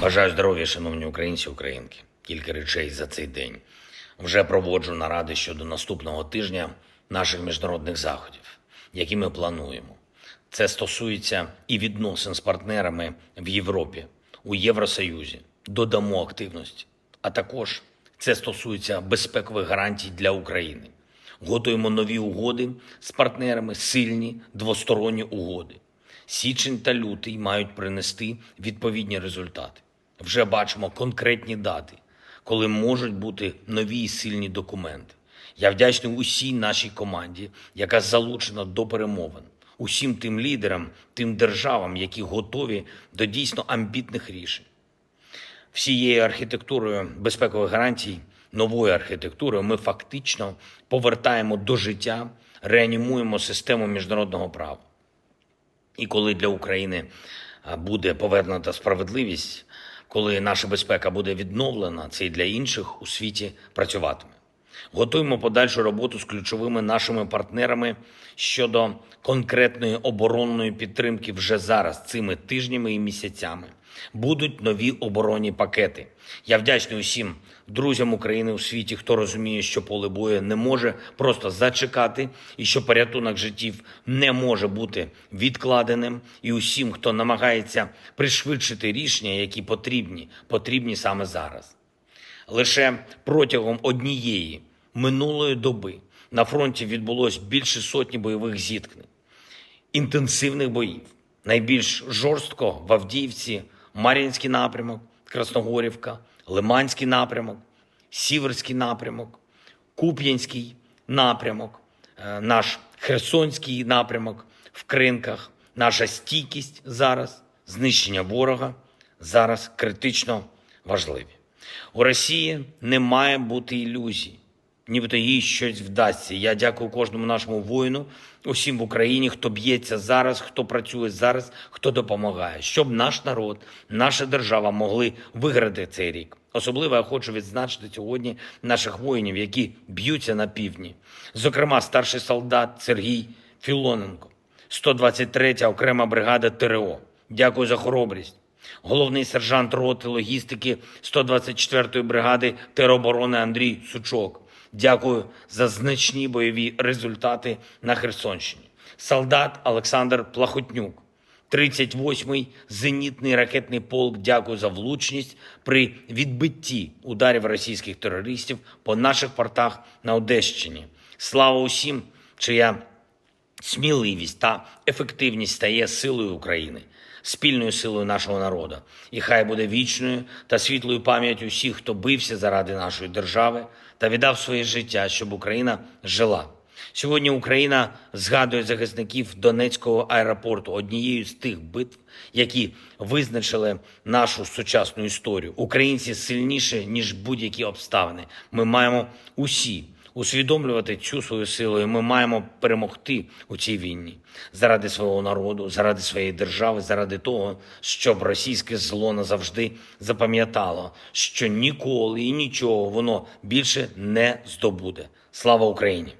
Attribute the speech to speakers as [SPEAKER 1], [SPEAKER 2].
[SPEAKER 1] Бажаю здоров'я, шановні українці українки. Кілька речей за цей день. Вже проводжу наради щодо наступного тижня наших міжнародних заходів, які ми плануємо. Це стосується і відносин з партнерами в Європі, у Євросоюзі. Додамо активності. А також це стосується безпекових гарантій для України. Готуємо нові угоди з партнерами, сильні двосторонні угоди. Січень та лютий мають принести відповідні результати. Вже бачимо конкретні дати, коли можуть бути нові і сильні документи. Я вдячний усій нашій команді, яка залучена до перемовин, усім тим лідерам, тим державам, які готові до дійсно амбітних рішень всією архітектурою безпекових гарантій, новою архітектурою, ми фактично повертаємо до життя, реанімуємо систему міжнародного права. І коли для України буде повернута справедливість, коли наша безпека буде відновлена, це і для інших у світі працюватиме. Готуємо подальшу роботу з ключовими нашими партнерами щодо конкретної оборонної підтримки вже зараз, цими тижнями і місяцями. Будуть нові оборонні пакети. Я вдячний усім друзям України у світі, хто розуміє, що поле бою не може просто зачекати, і що порятунок життів не може бути відкладеним. І усім, хто намагається пришвидшити рішення, які потрібні, потрібні саме зараз. Лише протягом однієї минулої доби на фронті відбулось більше сотні бойових зіткнень, інтенсивних боїв. Найбільш жорстко в Авдіївці, Мар'їнський напрямок, Красногорівка, Лиманський напрямок, Сіверський напрямок, Куп'янський напрямок, е, наш Херсонський напрямок в Кринках, наша стійкість зараз, знищення ворога зараз критично важливі. У Росії не має бути ілюзій, нібито їй щось вдасться. Я дякую кожному нашому воїну, усім в Україні, хто б'ється зараз, хто працює зараз, хто допомагає, щоб наш народ, наша держава могли виграти цей рік. Особливо я хочу відзначити сьогодні наших воїнів, які б'ються на півдні. Зокрема, старший солдат Сергій Філоненко, 123-я окрема бригада ТРО. Дякую за хоробрість. Головний сержант роти логістики 124-ї бригади тероборони Андрій Сучок. Дякую за значні бойові результати на Херсонщині. Солдат Олександр Плахотнюк. 38-й зенітний ракетний полк. Дякую за влучність при відбитті ударів російських терористів по наших портах на Одещині. Слава усім, чия сміливість та ефективність стає силою України, спільною силою нашого народу. І хай буде вічною та світлою пам'ять усіх, хто бився заради нашої держави та віддав своє життя, щоб Україна жила. Сьогодні Україна згадує захисників Донецького аеропорту однією з тих битв, які визначили нашу сучасну історію. Українці сильніші ніж будь-які обставини. Ми маємо усі усвідомлювати цю свою силу, і ми маємо перемогти у цій війні заради свого народу, заради своєї держави, заради того, щоб російське зло назавжди запам'ятало, що ніколи і нічого воно більше не здобуде. Слава Україні!